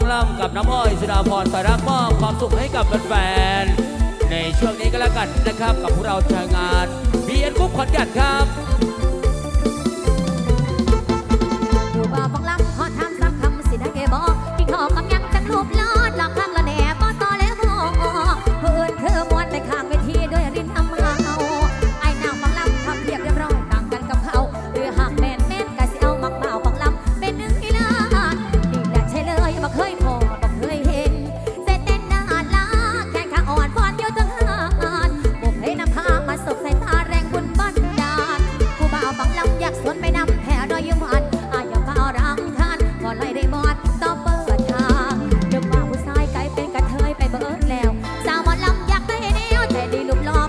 างล่ำกับน้ำอ้อยสุดาพรสายรักมอบความสุขให้กับแฟนๆในช่วงนี้ก็แล้วกันนะครับ กับพวกเราทางงานบีเอ็นคุปขอนแก่นครับ ให้ดีรูปหล่อ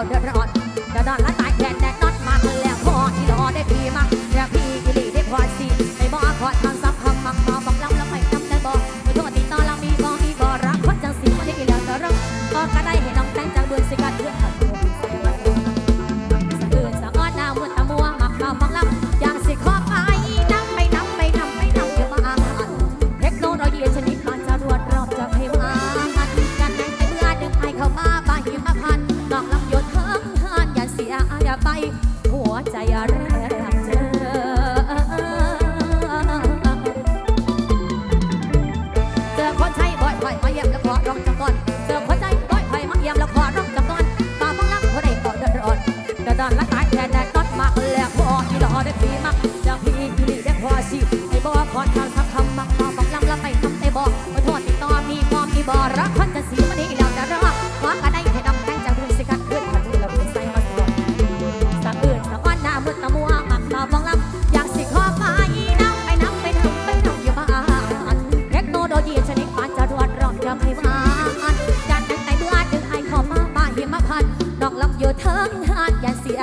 好吃好吃 จากที่นี่ที่นี่ได้พอสิไอ้บอขอทางทักคำมักเอาบักลำละไปทำไอ้บอมาทษดติดต่อมีมอมมีบอรักคนจะสีมันนี่แล้วจะรอความก็ได้ให้ดำแข้งจากรุ่สิกันขึ้นขันรุ่นละาใส่มาสวมสะอื่นสะอ้อนหน้ามืดตะมัวมักมาบังลำอยากสิขอไปน้ำไปน้ำไปทำไปน้ำอย่าบ้านเทคโนโลยีชนิดปานจะรวดรอบยังให้วานจานนั้นไต้บัวอดึงไอขอมาบ้าหิมะพันนอกลำอยู่เทิงหาดยันเสีย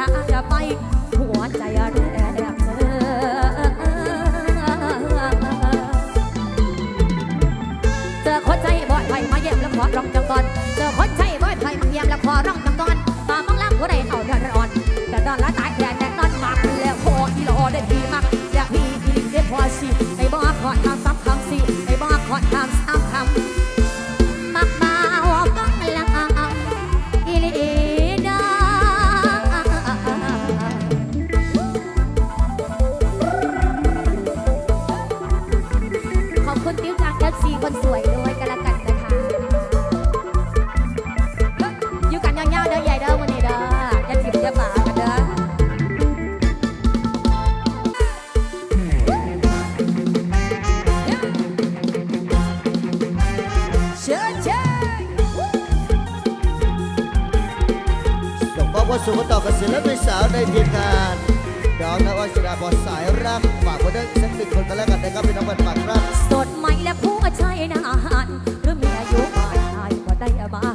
คขอบคุณติ้วจากเอฟซีคนสวย สู่ต่อกับศิลปินสาวในทีมงานดอกน้ำอ้อยสุดาพรสายรักฝากไว้ด้กยสักหนึ่งคนกัแล้วกันนะครับพี่น้องบันฝากครับ สดใหม่และผู้ชาชัยนาหารเริ่มมีอายุมากมายกว่าได้มา